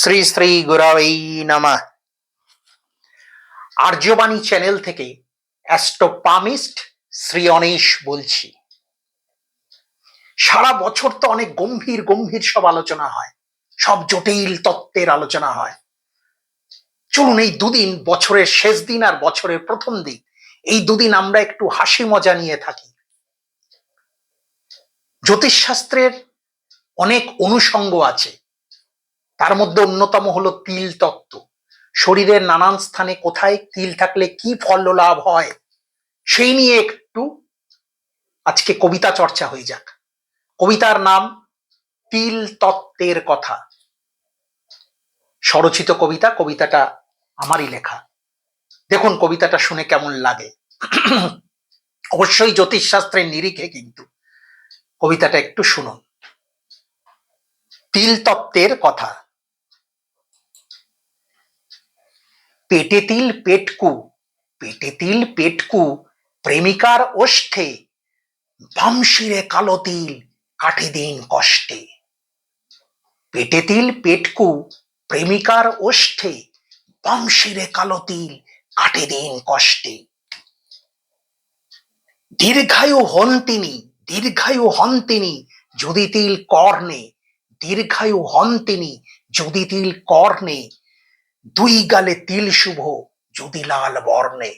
শ্রী শ্রী গুরাই নামা। আর্যবাণী চ্যানেল থেকে অ্যাস্ট্রোপামিস্ট শ্রী অনেশ বলছি। সারা বছর তো অনেক গম্ভীর গম্ভীর সব আলোচনা হয়, সব জটিল তত্ত্বের আলোচনা হয়। চলুন এই দুদিন, বছরের শেষ দিন আর বছরের প্রথম দিন, এই দুদিন আমরা একটু হাসি মজা নিয়ে থাকি। জ্যোতিষশাস্ত্রের অনেক অনুষঙ্গ আছে তার মধ্যে অন্যতম হলো তিল তত্ত্ব। শরীরের নানান স্থানে কোথায় তিল থাকলে কি ফল লাভ হয়, সেই নিয়ে একটু আজকে কবিতা চর্চা হয়ে যাক। কবিতার নাম তিল তত্ত্বের কথা। স্বরচিত কবিতা, কবিতাটা আমারই লেখা। দেখুন কবিতাটা শুনে কেমন লাগে। অবশ্যই জ্যোতিষশাস্ত্রের নিরিখে কিন্তু কবিতাটা একটু শুনুন। তিল তত্ত্বের কথা। পেটে তিল পেটকু, পেটে তিল পেটকু, প্রেমিকার ওষ্ঠে, বামশিরে কালো তিল কাটে দিন কষ্টে। পেটে তিল পেটকু, প্রেমিকার ওষ্ঠে, বামশিরে কালো তিল কাটে দিন কষ্টে। দীর্ঘায়ু হন তিনি, দীর্ঘায়ু হন তিনি, যদি তিল কর্ণে, দীর্ঘায়ু হন তিনি, যদি তিল কর্ণে দুই গালে তিল শুভ, যদি লাল বর্ণে।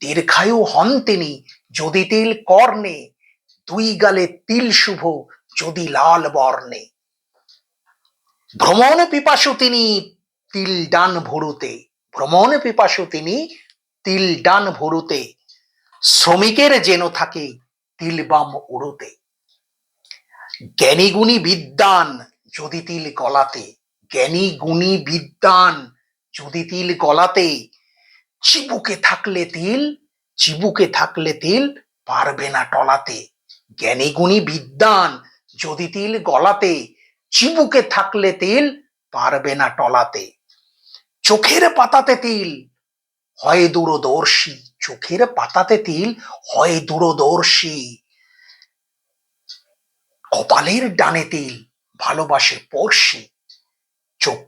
দীর্ঘায়ু হন তিনি, যদি তিল কর্ণে। দুই গালে তিল শুভ, যদি লাল বর্ণে। ভ্রমণ পিপাসু তিনি তিল ডান ভরুতে। ভ্রমণ পিপাসু তিনি তিল ডান ভরুতে। শ্রমিকের যেন থাকে তিল বাম উড়ুতে। জ্ঞানী গুণী বিদ্যান, যদি তিল গলাতে। জ্ঞানী গুণী বিদ্যান যদি তিল গলাতে, চিবুকে থাকলে তিল, চিবুকে থাকলে তিল পারবে না টলাতে। জ্ঞানী গুণী বিদ্যান যদি তিল গলাতে, চিবুকে থাকলে তিল পারবে না টলাতে। চোখের পাতাতে তিল হয় দূরদর্শী, চোখের পাতাতে তিল হয় দূরদর্শী। কপালের ডানে তিল ভালোবাসে পড়শি, চোখ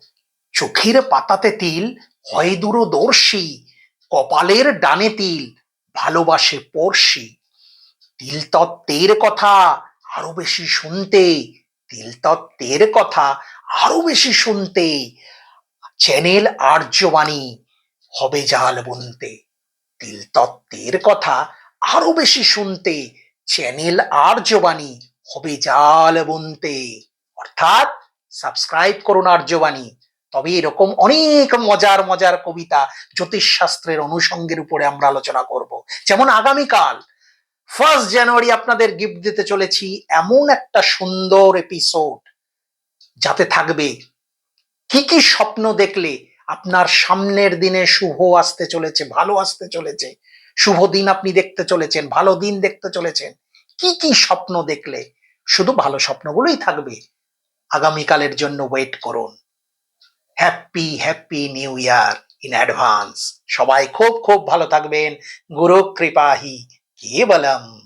চোখের পাতাতে তিল, হয় দূরদর্শী, কপালের ডানে তিল, ভালোবাসে পড়শি। তিল তত্ত্বের কথা আরও বেশি শুনতে, তিল তত্ত্বের কথা আরও বেশি শুনতে। চ্যানেল আর্যবাণী, হবে জাল বুনতে। তিল তত্ত্বের কথা আরও বেশি শুনতে, চ্যানেল আর্যবাণী, হবে জাল বুনতে। অর্থাৎ সাবস্ক্রাইব করুন আর্যবাণী। তবে এরকম অনেক মজার মজার কবিতা জ্যোতিষশাস্ত্রের অনুষঙ্গের উপরে আমরা আলোচনা করব। যেমন আগামীকাল ফার্স্ট জানুয়ারি আপনাদের গিফট দিতে চলেছি এমন একটা সুন্দর এপিসোড যাতে থাকবে। কি কি স্বপ্ন দেখলে আপনার সামনের দিনে শুভ আসতে চলেছে, ভালো আসতে চলেছে? শুভ দিন আপনি দেখতে চলেছেন, ভালো দিন দেখতে চলেছেন। কি কি স্বপ্ন দেখলে? শুধু ভালো স্বপ্নগুলোই থাকবে। আগামীকালের জন্য ওয়েট করুন। Happy happy new year in advance সবাই খুব খুব ভালো থাকবেন। গুরু কৃপাহি কেবলম।